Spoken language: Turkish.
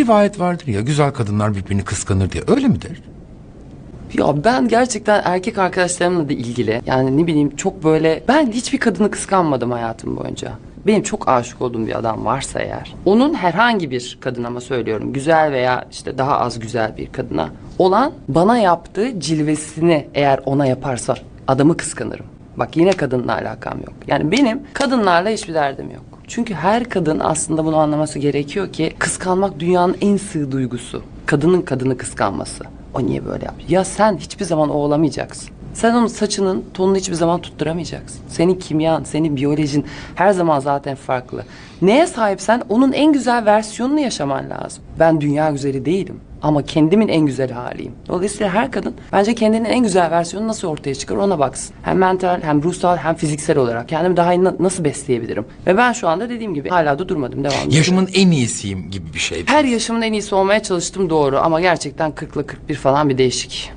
rivayet vardır ya güzel kadınlar birbirini kıskanır diye öyle midir? Ya ben gerçekten erkek arkadaşlarımla da ilgili yani ne bileyim çok böyle ben hiçbir kadını kıskanmadım hayatım boyunca. Benim çok aşık olduğum bir adam varsa eğer onun herhangi bir kadın ama söylüyorum güzel veya işte daha az güzel bir kadına olan bana yaptığı cilvesini eğer ona yaparsa adamı kıskanırım. Bak yine kadınla alakam yok. Yani benim kadınlarla hiçbir derdim yok. Çünkü her kadın aslında bunu anlaması gerekiyor ki kıskanmak dünyanın en sığ duygusu. Kadının kadını kıskanması. O niye böyle yapıyor? Ya sen hiçbir zaman o olamayacaksın. Sen onun saçının tonunu hiçbir zaman tutturamayacaksın. Senin kimyan, senin biyolojin her zaman zaten farklı. Neye sahipsen onun en güzel versiyonunu yaşaman lazım. Ben dünya güzeli değilim ama kendimin en güzel haliyim. Dolayısıyla her kadın bence kendinin en güzel versiyonu nasıl ortaya çıkar ona baksın. Hem mental hem ruhsal hem fiziksel olarak kendimi daha iyi na- nasıl besleyebilirim. Ve ben şu anda dediğim gibi hala da durmadım devam ediyorum. Yaşımın en iyisiyim gibi bir şey. Her yaşımın en iyisi olmaya çalıştım doğru ama gerçekten 40'la 41 falan bir değişik.